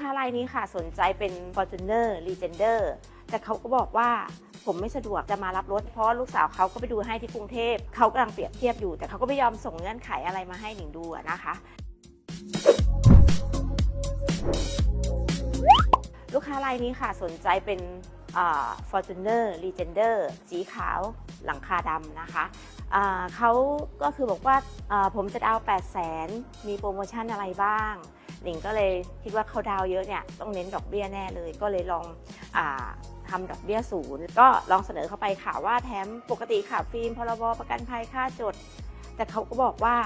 ค้ารายนี้ค่ะสนใจเป็น Fortuner Legender แต่เขาก็บอกว่าผมไม่สะดวกจะมารับรถ เพราะลูกสาวเขาก็ไปดูให้ที่กรุงเทพเขากำลังเปรียบเทียบอยู่ แต่เขาก็ไม่ยอมส่งเงื่อนไขอะไรมาให้หนิงดูนะคะลูกค้ารายนี้ค่ะสนใจเป็น Fortuner Legender สีขาวหลังคาดำนะคะเขาก็คือบอกว่าผมจะดา8 0 0 0 0 0 มีโปรโมชั่นอะไรบ้าง หนิงก็เลยคิดว่าเขาดาวเยอะเนี่ยต้องเน้นดอกเบี้ยแน่เลย ก็เลยลองอาทำดอกเบี้ยศูนย์ก็ลองเสนอเข้าไปค่ะว่าแถมปกติค่ะฟิล์มพรบประกันภัยค่าจด แต่เขาก็บอกว่า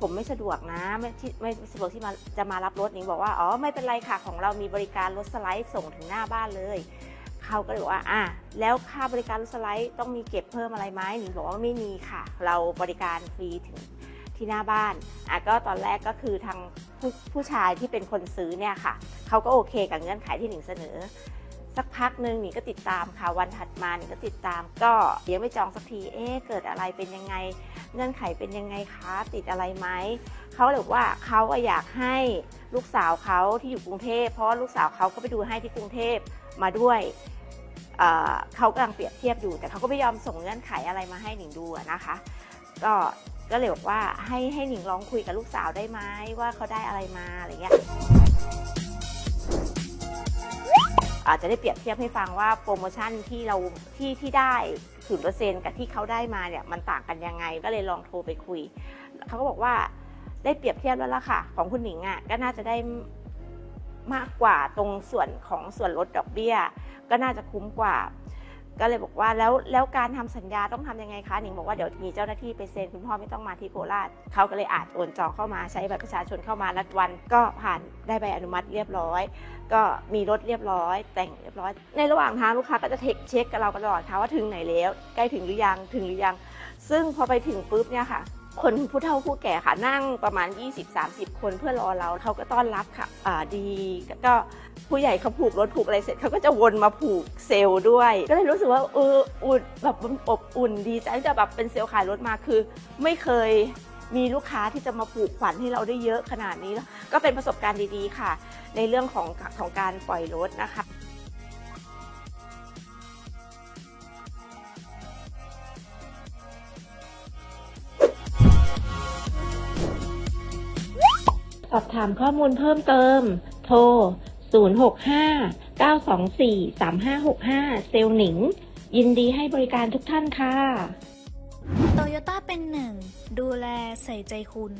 ผมไม่สะดวกนะไม่ที่ไม่สะดวกที่มาจะมารับรถหนิงบอกว่าอ๋อไม่เป็นไรค่ะของเรามีบริการรถสไลด์ส่งถึงหน้าบ้านเลยเขาก็เลยบอกว่าอะแล้วค่าบริการรถสไลด์ต้องมีเก็บเพิ่มอะไรไหมหนิงบอกว่าไม่มีค่ะ เราบริการฟรีถึงที่หน้าบ้านอะก็ตอนแรกก็คือทาง ผู้ผู้ชายที่เป็นคนซื้อเนี่ยค่ะเขาก็โอเคกับเงื่อนไขที่หนิงเสนอ สักพักหนึ่งหนิงก็ติดตามค่ะวันถัดมาหนิงก็ติดตาม ก็ยังไม่จองสักทีเอ๊ะเกิดอะไรเป็นยังไง เงื่อนไขเป็นยังไงคะติดอะไรไหมเขาเลยบอกว่าเขาอะอยากให้ลูกสาวเขาที่อยู่กรุงเทพเพราะลูกสาวเขาก็ไปดูให้ที่กรุงเทพมาด้วยเเขากำลังเปรียบเทียบอยู่ แต่เขาก็ไม่ยอมส่งเงื่อนไขอะไรมาให้หนิงดูนะคะ ก็ก็เลยบอกว่าให้ให้หนิงลองคุยกับลูกสาวได้ไหมว่าเขาได้อะไรมาอะไรเงี้ยอาจจะได้เปรียบเทียบให้ฟังว่าโปรโมชั่นที่เราที่ที่ได้ศูนเปอร์เซ็นกับที่เขาได้มาเนี่ยมันต่างกันยังไงก็เลยลองโทรไปคุย เขาก็บอกว่าได้เปรียบเทียบแล้วล่ะค่ะ ของคุณหนิงอะก็น่าจะได้มากกว่าตรงส่วนของส่วนลดดอกเบี้ย ก็น่าจะคุ้มกว่า ก็เลยบอกว่าแล้วแล้วการทำสัญญาต้องทำยังไงคะหนิงบอกว่าเดี๋ยวมีเจ้าหน้าที่ไปเซ็นคุณพ่อไม่ต้องมาที่โคราชเขาก็เลยอาจโอนจองเข้ามาใช้บัตรประชาชนเข้ามานัดวัน ก็ผ่านได้ใบอนุมัติเรียบร้อย ก็มีรถเรียบร้อย แต่งเรียบร้อย ในระหว่างทางลูกค้าก็จะเทคเช็คกับเราตลอดค่ะว่าถึงไหนแล้ว ใกล้ถึงหรือยังถึงหรือยัง ซึ่งพอไปถึงปุ๊บเนี่ยค่ะคนผู้เฒ่าผู้แก่ค่ะนั่งประมาณ 20-30 คนเพื่อรอเราเขาก็ต้อนรับค่ะดีก็ ผู้ใหญ่เขาผูกรถผูกอะไรเสร็จเขาก็จะวนมาผูกเซลล์ด้วย ก็เลยรู้สึกว่าเอออุ่นแบบอบอุ่นดีใจที่จะแบบเป็นเซลล์ขายรถมาคือ ไม่เคยมีลูกค้าที่จะมาผูกขวัญให้เราได้เยอะขนาดนี้ ก็เป็นประสบการณ์ดีๆค่ะ ในเรื่องของของการปล่อยรถนะคะสอบถามข้อมูลเพิ่มเติม โทร 065 924 3565 เซลล์หนิง ยินดีให้บริการทุกท่านค่ะ โตโยต้าเป็นหนึ่ง ดูแลใส่ใจคุณ